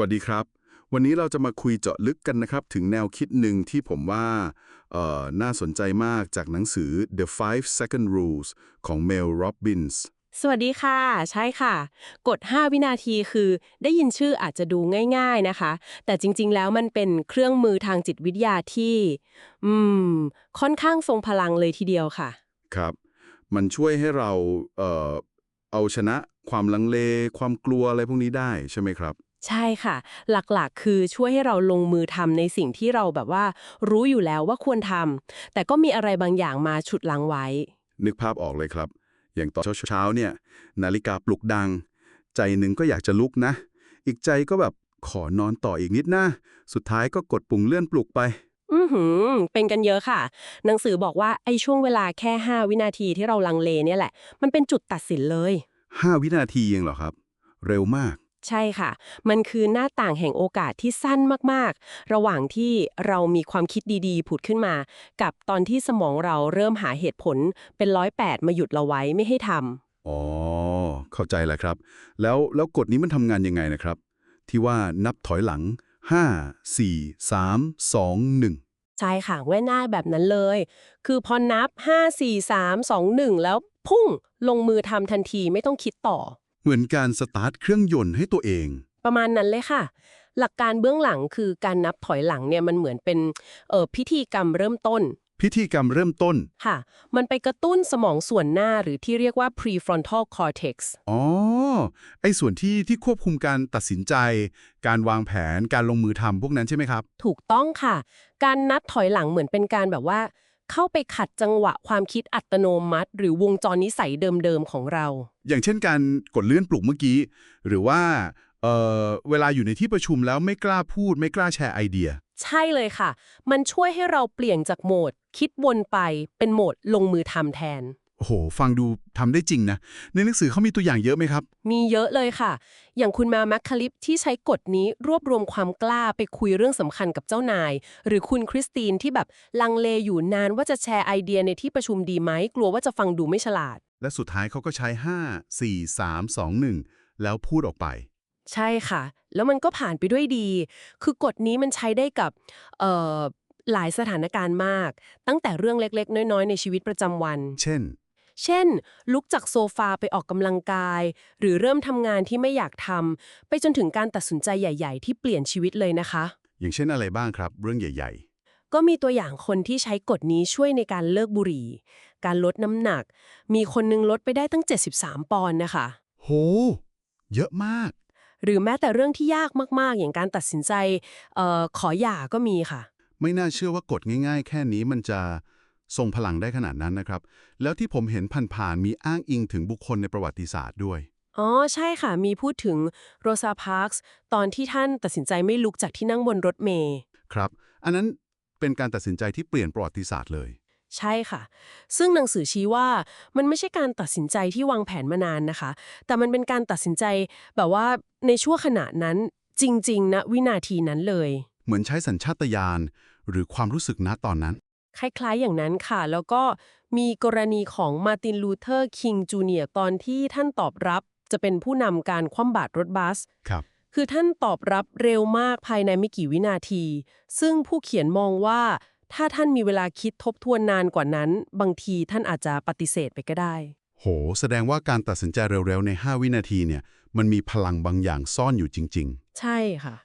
วัสดีครับ วันนี้เราจะมาคุยเจาะลึกกันนะครับ ถึงแนวคิดหนึ่งที่ผมว่าเอ่อน่าสนใจมากจากหนังสือ The Five Second Rules ของ Mel Robbins สวัสดีค่ะ ใช่ค่ะกด5วินาทีคือ ได้ยินชื่ออาจจะดูง่ายๆนะคะ แต่จริงๆแล้วมันเป็นเครื่องมือทางจิตวิทยาที่ อืม ค่อนข้างทรงพลังเลยทีเดียวค่ะ ครับ มันช่วยให้เราเอ่อเอาชนะความลังเล ความกลัวอะไรพวกนี้ได้ใช่ไหมครับ ใช่ค่ะ หลักๆ คือช่วยให้เราลงมือทำในสิ่งที่เราแบบว่า รู้อยู่แล้วว่าควรทำแต่ก็มีอะไรบางอย่างมาฉุดลังไว้ นึกภาพออกเลยครับ อย่างตอนเช้าๆเนี่ย นาฬิกาปลุกดัง ใจหนึ่งก็อยากจะลุกนะ อีกใจก็แบบขอนอนต่ออีกนิดนะสุดท้ายก็กดปุ่มเลื่อนปลุกไป อือหือ เป็นกันเยอะค่ะ หนังสือบอกว่าไอ้ช่วงเวลาแค่ 5 วินาทีที่เราลังเลเนี่ยแหละ มันเป็นจุดตัดสินเลย 5 วินาทีเองเหรอครับ เร็วมาก ใช่ค่ะ มันคือหน้าต่างแห่งโอกาสที่สั้นมากๆ ระหว่างที่เรามีความคิดดีๆ ผุดขึ้นมา กับตอนที่สมองเราเริ่มหาเหตุผลเป็นร้อยแปดมาหยุดเราไว้ไม่ให้ทำอ๋อ เข้าใจแล้วครับ แล้วแล้วกฎนี้มันทำงานยังไงนะครับ ที่ว่านับถอยหลัง 5 4 3 2 1 ใช่ค่ะแว่หน้าแบบนั้นเลย คือพอนับ 5 4 3 2 1 แล้วพุ่งลงมือทำทันทีไม่ต้องคิดต่อ เหมือนการสตาร์ทเครื่องยนต์ให้ตัวเอง ประมาณนั้นเลยค่ะ หลักการเบื้องหลังคือการนับถอยหลังเนี่ยมันเหมือนเป็นเอ่อพิธีกรรมเริ่มต้น พิธีกรรมเริ่มต้น ค่ะ มันไปกระตุ้นสมองส่วนหน้าหรือที่เรียกว่า prefrontal cortex อ๋อ ไอ้ส่วนที่ที่ควบคุมการตัดสินใจ การวางแผนการลงมือทำพวกนั้นใช่ไหมครับ ถูกต้องค่ะ การนัดถอยหลังเหมือนเป็นการแบบว่า เข้าไปขัดจังหวะความคิดอัตโนมัติ หรือวงจรนิสัยเดิมๆของเรา อย่างเช่นการกดเลื่อนปลุกเมื่อกี้ หรือว่าเอ่อเวลาอยู่ในที่ประชุมแล้วไม่กล้าพูด ไม่กล้าแชร์ไอเดีย ใช่เลยค่ะ มันช่วยให้เราเปลี่ยนจากโหมด คิดวนไปเป็นโหมดลงมือทำแทน โอ้โห ฟังดูทำได้จริงนะ ในหนังสือเขามีตัวอย่างเยอะไหมครับ มีเยอะเลยค่ะ อย่างคุณมาแมคคาลิปที่ใช้กฎนี้รวบรวมความกล้าไปคุยเรื่องสำคัญกับเจ้านาย หรือคุณคริสตินที่แบบลังเลอยู่นานว่าจะแชร์ไอเดียในที่ประชุมดีไหม กลัวว่าจะฟังดูไม่ฉลาด และสุดท้ายเขาก็ใช้ 5 4 3 2 1 แล้วพูดออกไป ใช่ค่ะ แล้วมันก็ผ่านไปด้วยดี คือกฎนี้มันใช้ได้กับเอ่อหลายสถานการณ์มาก ตั้งแต่เรื่องเล็กๆ น้อยๆ ในชีวิตประจำวัน เช่น เช่น ลุกจากโซฟาไปออกกำลังกาย หรือเริ่มทำงานที่ไม่อยากทำไปจนถึงการตัดสินใจใหญ่ ๆ ที่เปลี่ยนชีวิตเลยนะคะ อย่างเช่นอะไรบ้างครับ เรื่องใหญ่ก็มีตัวอย่างคนที่ใช้กฎนี้ช่วยในการเลิกบุหรี่ การลดน้ำหนัก มีคนนึงลดไปได้ตั้ง 73 ปอนด์นะคะๆโห เยอะมาก หรือแม้แต่เรื่องที่ยากมาก ๆ อย่างการตัดสินใจเออขอหย่าก็มีค่ะ ไม่น่าเชื่อว่ากฎง่าย ๆ แค่นี้มันจะ ทรงพลังได้ขนาดนั้นนะครับ แล้วที่ผมเห็นผ่านๆมีอ้างอิงถึงบุคคลในประวัติศาสตร์ด้วย อ๋อ ใช่ค่ะ มีพูดถึงโรซาพาร์คส์ตอนที่ท่านตัดสินใจไม่ลุกจากที่นั่งบนรถเมล์ครับ อันนั้นเป็นการตัดสินใจที่เปลี่ยนประวัติศาสตร์เลย ใช่ค่ะ ซึ่งหนังสือชี้ว่ามันไม่ใช่การตัดสินใจที่วางแผนมานานนะคะ แต่มันเป็นการตัดสินใจแบบว่าในช่วงขณะนั้นจริงๆนะวินาทีนั้นเลย เหมือนใช้สัญชาตญาณหรือความรู้สึกณตอนนั้น คล้าย ๆ อย่างนั้นค่ะ แล้วก็มีกรณีของมาร์ตินลูเทอร์คิงจูเนียร์ตอนที่ท่านตอบรับจะเป็นผู้นำการคว่ำบาตรรถบัส ครับ คือท่านตอบรับเร็วมากภายในไม่กี่วินาที ซึ่งผู้เขียนมองว่า ถ้าท่านมีเวลาคิดทบทวนนานกว่านั้น บางทีท่านอาจจะปฏิเสธไปก็ได้ โห แสดงว่าการตัดสินใจเร็วๆ ใน 5 วินาทีเนี่ย มันมีพลังบางอย่างซ่อนอยู่จริง ใช่ค่ะ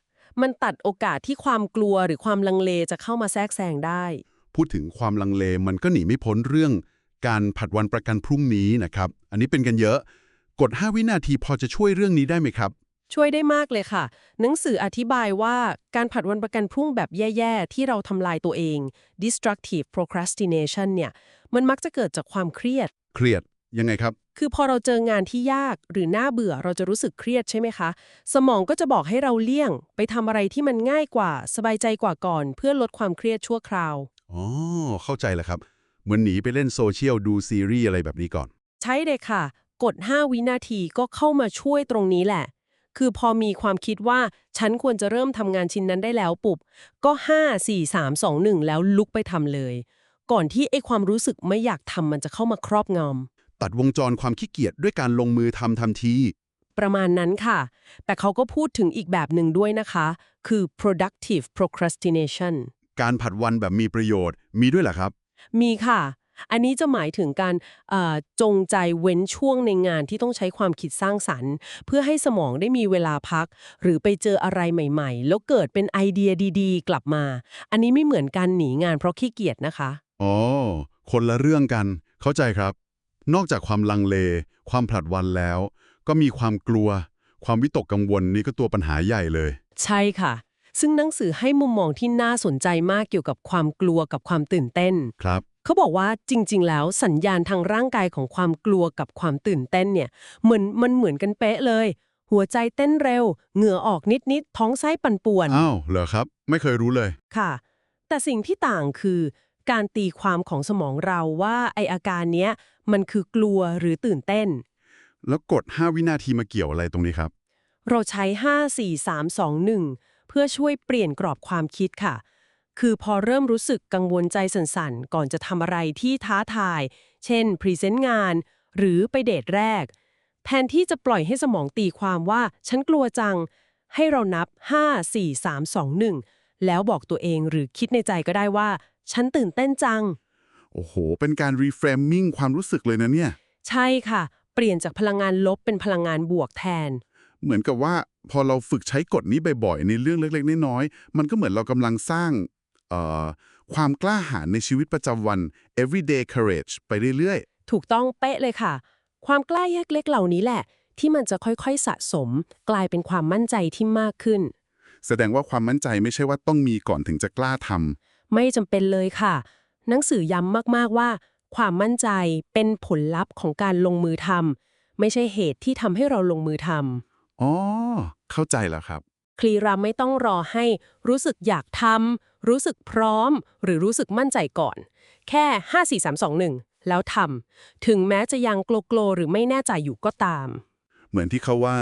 มันตัดโอกาสที่ความกลัวหรือความลังเลจะเข้ามาแทรกแซงได้ ๆ พูดถึงความลังเลมันก็หนีไม่พ้นเรื่องการผัดวันประกันพรุ่งนี้นะครับ อันนี้เป็นกันเยอะ กด 5 วินาทีพอจะช่วยเรื่องนี้ได้ไหมครับ ช่วยได้มากเลยค่ะ หนังสืออธิบายว่าการผัดวันประกันพรุ่งแบบแย่ๆ ที่เราทำลายตัวเอง destructive procrastination เนี่ยมันมักจะเกิดจากความเครียด เครียดยังไงครับ คือพอเราเจองานที่ยากหรือน่าเบื่อเราจะรู้สึกเครียดใช่ไหมคะ สมองก็จะบอกให้เราเลี่ยง ไปทำอะไรที่มันง่ายกว่า สบายใจกว่าก่อน เพื่อลดความเครียดชั่วคราว อ๋อ เข้าใจแล้วครับ เหมือนหนีไปเล่นโซเชียลดูซีรีส์อะไรแบบนี้ก่อน ใช่เลยค่ะ กด 5 วินาทีก็เข้ามาช่วยตรงนี้แหละ คือพอมีความคิดว่าฉันควรจะเริ่มทำงานชิ้นนั้นได้แล้วปุบ ก็ 5 4 3 2 1 แล้วลุกไปทำเลย ก่อนที่ไอ้ความรู้สึกไม่อยากทำมันจะเข้ามาครอบงำตัดวงจรความขี้เกียจด้วยการลงมือทำทันทีประมาณนั้นค่ะ แต่เขาก็พูดถึงอีกแบบหนึ่งด้วยนะคะ คือ productive procrastination การผัดวันแบบมีประโยชน์มีด้วยเหรอครับ มีค่ะ อันนี้จะหมายถึงการเอ่อจงใจเว้นช่วงในงานที่ต้องใช้ความคิดสร้างสรรค์ เพื่อให้สมองได้มีเวลาพัก หรือไปเจออะไรใหม่ ๆ แล้วเกิดเป็นไอเดียดี ๆ กลับมา อันนี้ไม่เหมือนการหนีงานเพราะขี้เกียจนะคะอ๋อคนละเรื่องกัน เข้าใจครับ นอกจากความลังเล ความผลัดวันแล้ว ก็มีความกลัว ความวิตกกังวลนี่ก็ตัวปัญหาใหญ่เลย ใช่ค่ะ ซึ่งหนังสือให้มุมมองที่น่าสนใจมากเกี่ยวกับความกลัวกับความตื่นเต้น ครับ เขาบอกว่าจริง ๆ แล้วสัญญาณทางร่างกายของความกลัวกับความตื่นเต้นเนี่ยเหมือนมันเหมือนกันเป๊ะเลย หัวใจเต้นเร็ว เหงื่อออกนิด ๆ ท้องไส้ปั่นป่วน อ้าว เหรอครับ ไม่เคยรู้เลย ค่ะ แต่สิ่งที่ต่างคือ การตีความของสมองเราว่าไออาการเนี้ยมันคือกลัวหรือตื่นเต้น แล้วกด 5 วินาทีมาเกี่ยวอะไรตรงนี้ครับ เราใช้ 5 4 3 2 1 เพื่อช่วยเปลี่ยนกรอบความคิดค่ะ คือพอเริ่มรู้สึกกังวลใจสั่นๆ ก่อนจะทำอะไรที่ท้าทาย เช่นพรีเซนต์งาน หรือไปเดทแรก แทนที่จะปล่อยให้สมองตีความว่าฉันกลัวจัง ให้เรานับ 5 4 3 2 1 แล้วบอกตัวเองหรือคิดในใจก็ได้ว่า ฉันตื่นเต้นจัง โอ้โห เป็นการรีเฟรมมิ่งความรู้สึกเลยนะเนี่ย ใช่ค่ะ เปลี่ยนจากพลังงานลบเป็นพลังงานบวกแทน เหมือนกับว่าพอเราฝึกใช้กฎนี้บ่อยๆในเรื่องเล็กๆน้อยๆมันก็เหมือนเรากำลังสร้างเอ่อความกล้าหาญในชีวิตประจำวัน everyday courage ไปเรื่อยถูกต้องเป๊ะเลยค่ะ ความกล้าเล็กๆเหล่านี้แหละ ที่มันจะค่อยๆสะสม กลายเป็นความมั่นใจที่มากขึ้นๆแสดงว่าความมั่นใจไม่ใช่ว่าต้องมีก่อนถึงจะกล้าทำไม่จำเป็นเลยค่ะ หนังสือย้ำมากๆว่า ความมั่นใจเป็นผลลัพธ์ของการลงมือทำไม่ใช่เหตุที่ทำให้เราลงมือทำ อ๋อ เข้าใจแล้วครับ คลีราไม่ต้องรอให้รู้สึกอยากทำรู้สึกพร้อม หรือรู้สึกมั่นใจก่อน แค่ 5 4 3 2 1 แล้วทำถึงแม้จะยังโกลๆหรือไม่แน่ใจอยู่ก็ตาม เหมือนที่เขาว่า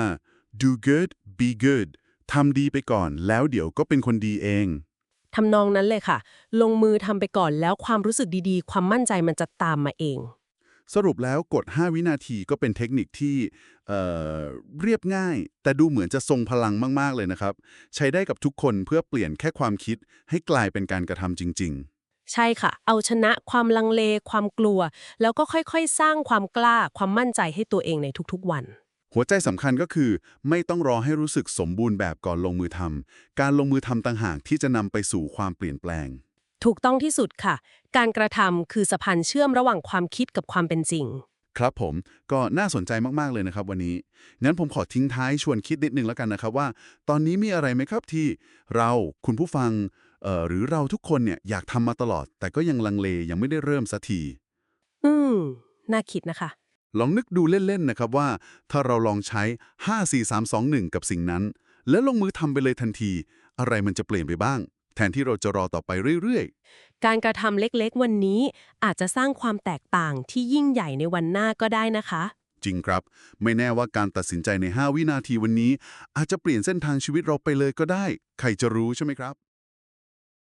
do good be good ทำดีไปก่อนแล้วเดี๋ยวก็เป็นคนดีเองทำนองนั้นเลยค่ะ ลงมือทำไปก่อนแล้วความรู้สึกดีๆ ความมั่นใจมันจะตามมาเอง สรุปแล้วกด 5 วินาทีก็เป็นเทคนิคที่เอ่อเรียบง่าย แต่ดูเหมือนจะทรงพลังมาก ๆ เลยนะครับ ใช้ได้กับทุกคนเพื่อเปลี่ยนแค่ความคิดให้กลายเป็นการกระทำจริงใช่ค่ะ เอาชนะความลังเล ความกลัว แล้วก็ค่อยๆ สร้างความกล้า ความมั่นใจให้ตัวเองในทุกๆ วันๆหัวใจสำคัญก็คือ ไม่ต้องรอให้รู้สึกสมบูรณ์แบบก่อนลงมือทำ การลงมือทำต่างหากที่จะนำไปสู่ความเปลี่ยนแปลง ถูกต้องที่สุดค่ะ การกระทำคือสะพานเชื่อมระหว่างความคิดกับความเป็นจริง ครับผมก็น่าสนใจมากๆเลยนะครับวันนี้ งั้นผมขอทิ้งท้ายชวนคิดนิดนึงแล้วกันนะครับว่า ตอนนี้มีอะไรไหมครับที่เราคุณผู้ฟังเอ่อหรือเราทุกคนเนี่ยอยากทำมาตลอด แต่ก็ยังลังเลยังไม่ได้เริ่มสักที อืม น่าคิดนะคะ ลองนึกดูเล่นๆนะครับว่า ถ้าเราลองใช้ 5 4 3 2 1 กับสิ่งนั้น แล้วลงมือทำไปเลยทันที อะไรมันจะเปลี่ยนไปบ้างแทนที่เราจะรอต่อไปเรื่อยการกระทำเล็กๆ วันนี้อาจจะสร้างความแตกต่างที่ยิ่งใหญ่ในวันหน้าก็ได้นะคะๆจริงครับ ไม่แน่ว่าการตัดสินใจใน 5 วินาทีวันนี้ อาจจะเปลี่ยนเส้นทางชีวิตเราไปเลยก็ได้ ใครจะรู้ใช่ไหมครับ